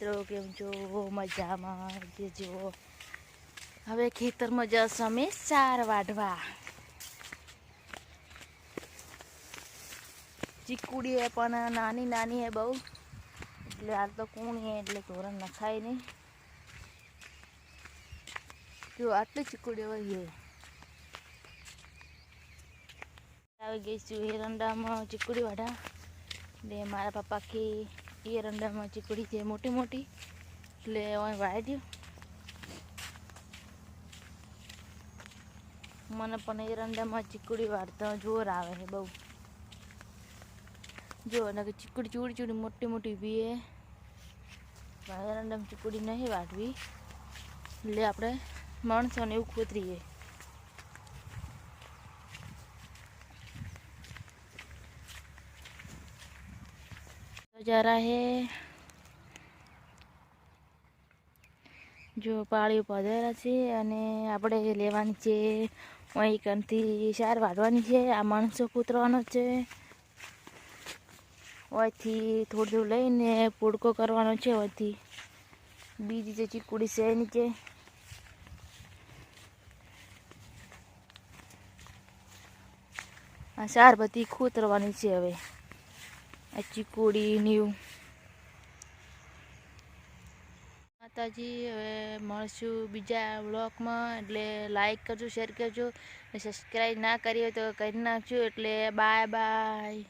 મિત્રો, કેમ છો? મજામાં, જે જુઓ. હવે ખેતરમાં જશો અમે સાર વાઢવા. ચીકુડી હે પણ નાની નાની હે બહુ. એટલે હાલ તો કૂણી હે, એટલે ધોરણ નખાય નહીં. જો, આટલી ચીકુડી હોય આવી ગઈ છું એરંડામાં ચીકુડી વાઢા ને મારા પપ્પા કે એરંડામાં ચીકડી છે, મોટી મોટી. એટલે અહીં દઉં મને પણ એરંડામાં ચીકડી વાળતા જોર આવે છે બહુ. જો અને ચીકુડી ચૂડી ચૂડી મોટી મોટી હે એરંડામાં ચીકડી નહીં વાટવી. એટલે આપણે માણસોને એવું ખોતરીએ. નજારા है જો પાળીઓ પધરેલા છે અને આપણે લેવાની છે અહીં કંથી સાર વાઢવાની છે. આ માણસો કૂતરવાનો છે. ઓયથી થોડું થોડું લઈને પુડકો કરવાનો છે ઓયથી બીજી જે ચીકુડી છે એની છે આ સાર બધી કૂતરવાની છે હવે. આ ચીકુડી નીવ માતાજી, હવે મળશું બીજા બ્લોગમાં એટલે લાઈક કરજો શેર કરજો. સબસ્ક્રાઈબ ના કરી હોય તો કરી નાખજો. એટલે બાય બાય